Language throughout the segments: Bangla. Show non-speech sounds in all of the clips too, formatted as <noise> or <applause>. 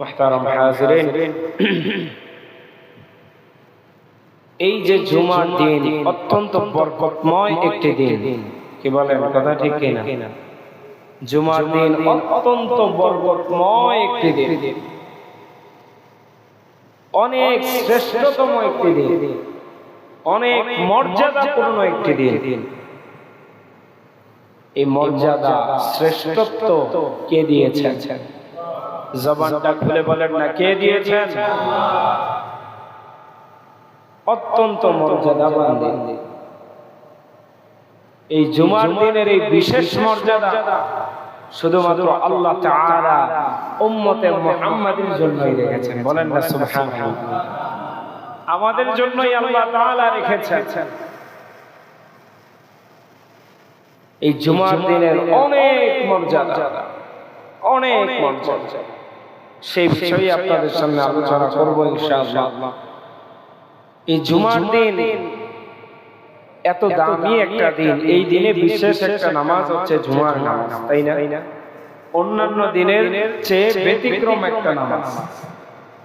محترم حاضرين <clears throat> এই যে জুমার দিন অত্যন্ত বরকতময় একটি দিন কি বলেন কথা ঠিক কিনা জুমার দিন অত্যন্ত বরকতময় একটি দিন অনেক শ্রেষ্ঠতম একটি দিন অনেক মর্যাদাপূর্ণ একটি দিন এই মর্যাদা শ্রেষ্ঠত্ব কে দিয়েছেন জবানটা খুলে বলেন না কে দিয়েছেন? অত্যন্ত মর্যাদাবান দিন। এই জুমার দিনের এই বিশেষ মর্যাদা শুধুমাত্র আল্লাহ তাআলা উম্মতে মুহাম্মাদের জন্যই রেখেছেন। বলেন না সুবহানাল্লাহ। আমাদের জন্যই আল্লাহ তাআলা রেখেছেন। এই জুমার দিনের অনেক মর্যাদা। অনেক মর্যাদা। সেই বিষয়ে আপনাদের সামনে আলোচনা করব ইনশাআল্লাহ। এই জুমার দিন এত দামি একটা দিন। এই দিনে বিশেষ একটা নামাজ হচ্ছে জুমার নামাজ তাই না? অন্যান্য দিনের চেয়ে ব্যতিক্রম একটা নামাজ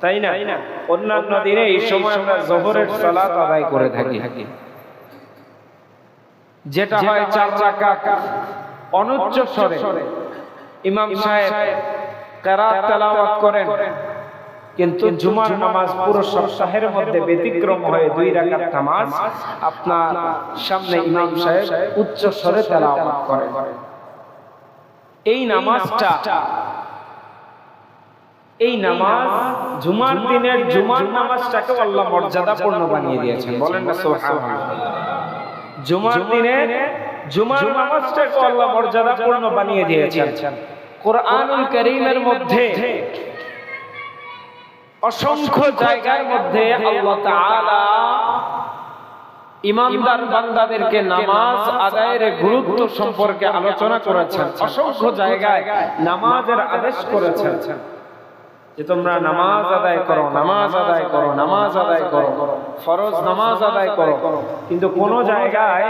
তাই না? অন্যান্য দিনে এই সময় আমরা জোহরের সালাত আদায় করে থাকি। যেটা হয় চার রাকাত অনুচ্চ স্বরে। ইমাম সাহেব কেরাত তেলাওয়াত করেন। কিন্তু জুমার নামাজ পুরো সপ্তাহের মধ্যে ব্যতিক্রম হয়ে দুই রাকাত নামাজ আপনার সামনে ইমাম সাহেব উচ্চ স্বরে তেলাওয়াত করেন। এই নামাজটা এই নামাজ জুমার দিনের জুমার নামাজটাকে আল্লাহ মর্যাদাপূর্ণ বানিয়ে দিয়েছেন। বলেন না সুবহানাল্লাহ জুমার দিনে জুমার নামাজটাকে আল্লাহ মর্যাদাপূর্ণ বানিয়ে দিয়েছেন। কোরআনুল করিমের মধ্যে অসংখ্য জায়গার মধ্যে আল্লাহ তাআলা ইমানদার বান্দাদেরকে নামাজ আদায়ের গুরুত্ব সম্পর্কে আলোচনা করেছেন। অসংখ্য জায়গায় নামাজের আদেশ করেছেন। যে তোমরা নামাজ আদায় করো নামাজ আদায় করো নামাজ আদায় করো। ফরজ নামাজ আদায় করো। কিন্তু কোন জায়গায়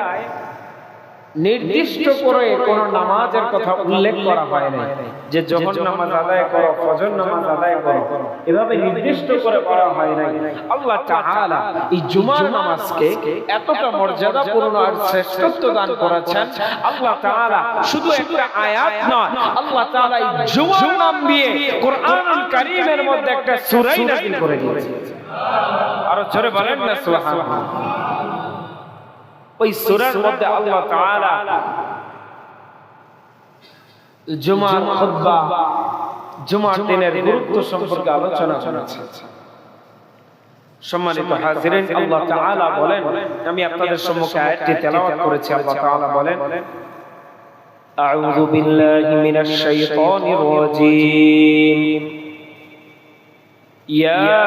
নির্দিষ্ট করে কোন নামাজের কথা উল্লেখ করা হয় না যে যখন নামাজ আদায় করো ফজর নামাজ আদায় করো এভাবে নির্দিষ্ট করে করা হয় না আল্লাহ তাআলা এই জুমার নামাজকে এতটা মর্যাদাপূর্ণ আর শ্রেষ্ঠত্ব দান করেছেন। আল্লাহ তাআলা শুধু একটা আয়াত নয়। আল্লাহ তাআলা এই জুমার নাম দিয়ে কোরআনুল কারীমের মধ্যে একটা সূরাই নাযিল করে দিয়েছেন আরও জোরে বলেন না সুবহানাল্লাহ। ওই সুরার মধ্যে আল্লাহ তাআলা জুমার খুতবা জুমার দিনের গুরুত্ব সম্পর্কে আলোচনা করেছে। সম্মানিত হাজিরিন আল্লাহ তাআলা বলেন আমি আপনাদের সম্মুখে আয়াতটি তেলাওয়াত করেছি আল্লাহ তাআলা বলেন আউযু বিল্লাহি মিনাশ শাইতানির রাজীম। ইয়া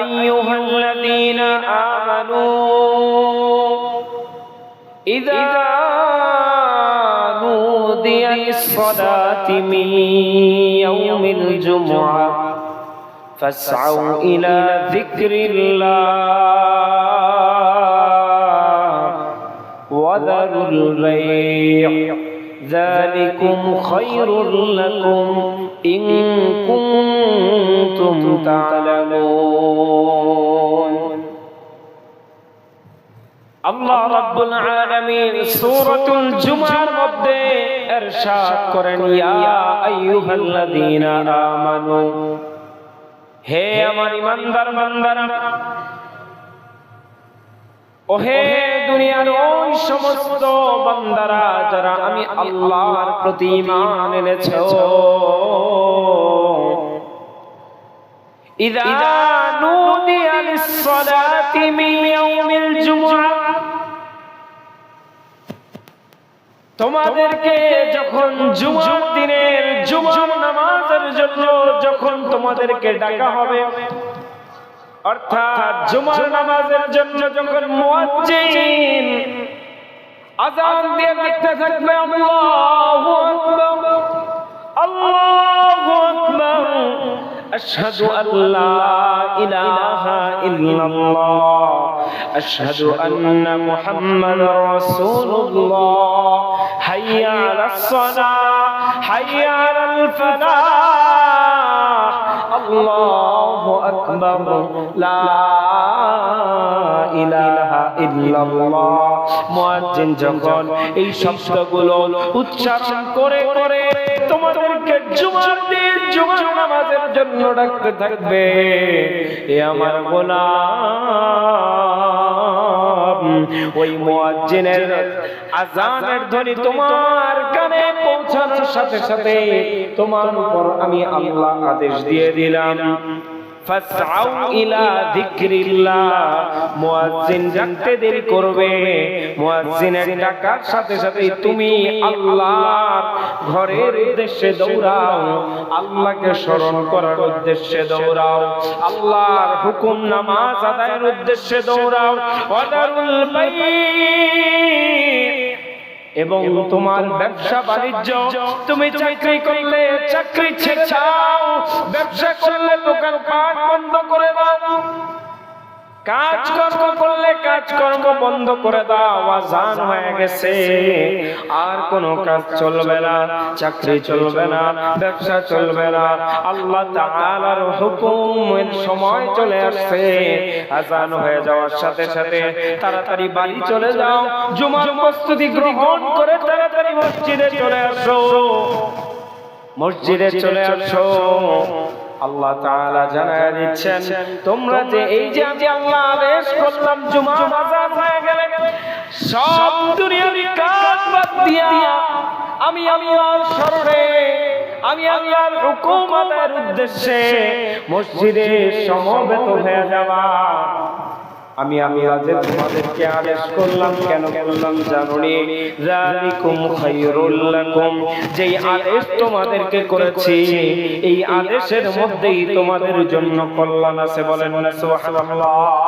আইয়ুহাল্লাযীনা إذا نودي للصلاة من يوم الجمعة فاسعوا إلى ذكر الله وذروا البيع. ذلكم خير لكم إن كنتم تعلمون. আল্লাহ রাব্বুল আলামিন সূরাতুল জুমার মধ্যে ইরশাদ করেন, ইয়া আইয়ুহাল্লাযীনা আমানু। হে আমার ইমানদার বান্দারা ও হে দুনিয়ার ওই সমস্ত বান্দারা যারা আমি আল্লাহর প্রতি ঈমান এনেছো। ইদা নুদিয়া লিস-সালাতি মিন ইয়াউমিল জুমআ। তোমাদেরকে যখন জুমার দিনের জুমার নামাজের জন্য যখন তোমাদেরকে ডাকা হবে অর্থাৎ জুমার নামাজের জন্য যখন মুয়াজ্জিন আযান দিয়ে ডাকতে থাকবে আল্লাহু আকবার আল্লাহু আকবার। আশহাদু আল্লা ইলাহা ইল্লাল্লাহ। আশহাদু আন্না মুহাম্মাদার রাসূলুল্লাহ। হাইয়া আলাসসালা হাইয়া আলাল লা ইলাহা ইল্লাল্লাহ। মুয়াজ্জিন যখন এই শব্দগুলো উচ্চারণ করে করে তোমাদেরকে জুমার দিন, জুমার নামাজের জন্য ডাকতে থাকবে, এ আমার গোলাম। ওই মুয়াজ্জিনের আজানের ধ্বনি তোমার কানে পৌঁছানোর সাথে সাথে তোমার উপর আমি আল্লাহ আদেশ দিয়ে দিলাম। ফাসআউ ইলা যিকরিল্লাহ। মুয়াজ্জিন ডাকতে দেরি করবে। মুয়াজ্জিনের ডাকার সাথে সাথে তুমি আল্লাহর ঘরের উদ্দেশ্যে দৌড়াও। আল্লাহকে স্মরণ করার উদ্দেশ্যে দৌড়াও। আল্লাহর হুকুম নামাজ আদায়ের উদ্দেশ্যে দৌড়াও। ওয়াদারুল বাই' এবং তোমার ব্যবসা বাণিজ্য তুমি চাকরি করলে চাকরি ছেড়ে দাও। ব্যবসা করলে দোকান পাট বন্ধ করে দাও। কাজকর্ম করলে কাজকর্ম বন্ধ করে দাও, আজান হয়ে গেছে। আর কোনো কাজ চলবে না, চাকরি চলবে না, ব্যবসা চলবে না। আল্লাহ তাআলার হুকুমের সময় চলে আসছে। আজান হয়ে যাওয়ার সাথে সাথে তাড়াতাড়ি বাড়ি চলে যাও। জুমার প্রস্তুতি গ্রহণ করে তাড়াতাড়ি মসজিদে চলে আসো। মসজিদে চলে আসো। আল্লাহ তাআলা জানায় দিচ্ছেন, তোমরা যে এই যে আমি আল্লাহ আদেশ করলাম জুমা আযান হয়ে গেলে সব দুনিয়ার কাজ বাদ দিয়া আমি আল্লাহর শরণে আমি আল্লাহর হুকুম আদায়ের উদ্দেশ্যে মসজিদে সমবেত হয়ে যাওয়া। আমি আমি আজ তোমাদেরকে আদেশ করলাম, কেন করলাম জানুনি? যালিকুম খায়রুল লাকুম। যেই আদেশ তোমাদেরকে করেছি, এই আদেশের মধ্যেই তোমাদের জন্য কল্যাণ আছে বলেন সুবহানাল্লাহ।